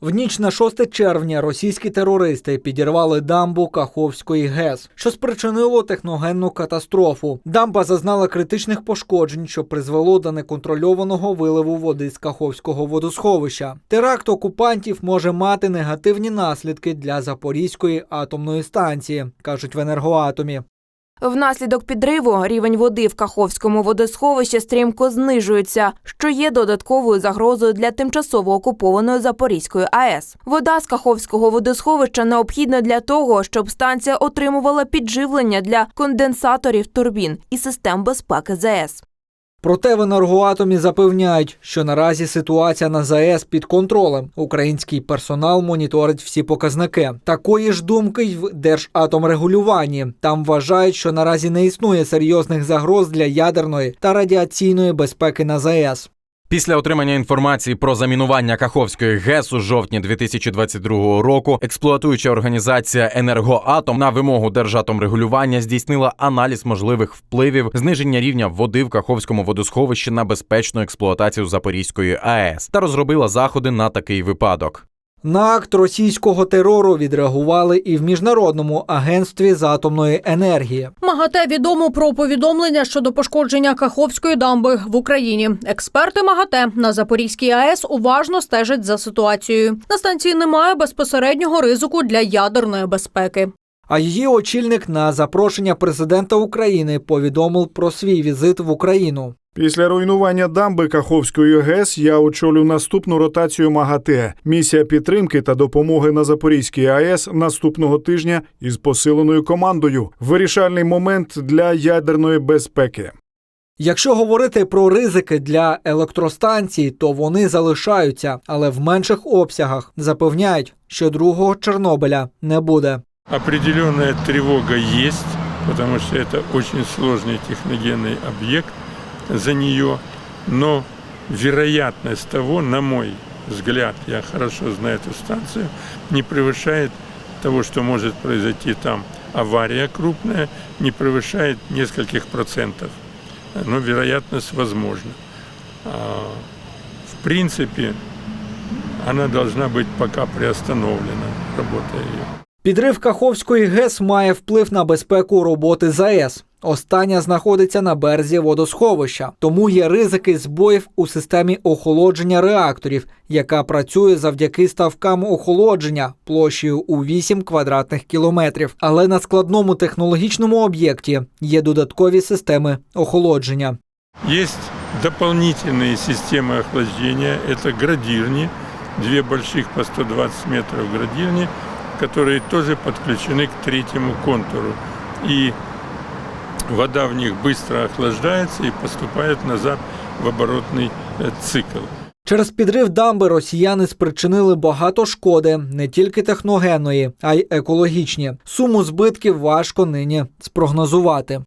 В ніч на 6 червня російські терористи підірвали дамбу Каховської ГЕС, що спричинило техногенну катастрофу. Дамба зазнала критичних пошкоджень, що призвело до неконтрольованого виливу води з Каховського водосховища. Теракт окупантів може мати негативні наслідки для Запорізької атомної станції, кажуть в енергоатомі. Внаслідок підриву рівень води в Каховському водосховищі стрімко знижується, що є додатковою загрозою для тимчасово окупованої Запорізької АЕС. Вода з Каховського водосховища необхідна для того, щоб станція отримувала підживлення для конденсаторів турбін і систем безпеки ЗАЕС. Проте в енергоатомі запевняють, що наразі ситуація на ЗАЕС під контролем. Український персонал моніторить всі показники. Такої ж думки й в Держатомрегулюванні. Там вважають, що наразі не існує серйозних загроз для ядерної та радіаційної безпеки на ЗАЕС. Після отримання інформації про замінування Каховської ГЕС у жовтні 2022 року експлуатуюча організація Енергоатом на вимогу Держатомрегулювання здійснила аналіз можливих впливів зниження рівня води в Каховському водосховищі на безпечну експлуатацію Запорізької АЕС та розробила заходи на такий випадок. На акт російського терору відреагували і в міжнародному агентстві з атомної енергії. МАГАТЕ відомо про повідомлення щодо пошкодження Каховської дамби в Україні. Експерти МАГАТЕ на Запорізькій АЕС уважно стежать за ситуацією. На станції немає безпосереднього ризику для ядерної безпеки. А її очільник на запрошення президента України повідомив про свій візит в Україну. Після руйнування дамби Каховської ГЕС я очолю наступну ротацію МАГАТЕ. Місія підтримки та допомоги на Запорізькій АЕС наступного тижня із посиленою командою. Вирішальний момент для ядерної безпеки. Якщо говорити про ризики для електростанцій, то вони залишаються, але в менших обсягах запевняють, що другого Чорнобиля не буде. Определенная тревога есть, потому что это очень сложный техногенный объект За нее, но вероятность того, на мой взгляд, я хорошо знаю эту станцию, не превышает того, что может произойти там авария крупная, не превышает нескольких процентов. Но вероятность возможна. А, В принципе, она должна быть пока приостановлена, работа ее. Підрив Каховської ГЕС має вплив на безпеку роботи ЗАЕС. Остання знаходиться на березі водосховища, тому є ризики збоїв у системі охолодження реакторів, яка працює завдяки ставкам охолодження площею у 8 квадратних кілометрів. Але на складному технологічному об'єкті є додаткові системи охолодження. Есть дополнительные системы охлаждения. Это градирни, две больших по 120 метров градирни, которые тоже подключены к третьему контуру. И вода в них быстро охлаждается и поступает назад в оборотный э, цикл. Через підрив дамби росіяни спричинили багато шкоди, не тільки техногенної, а й екологічні. Суму збитків важко нині спрогнозувати.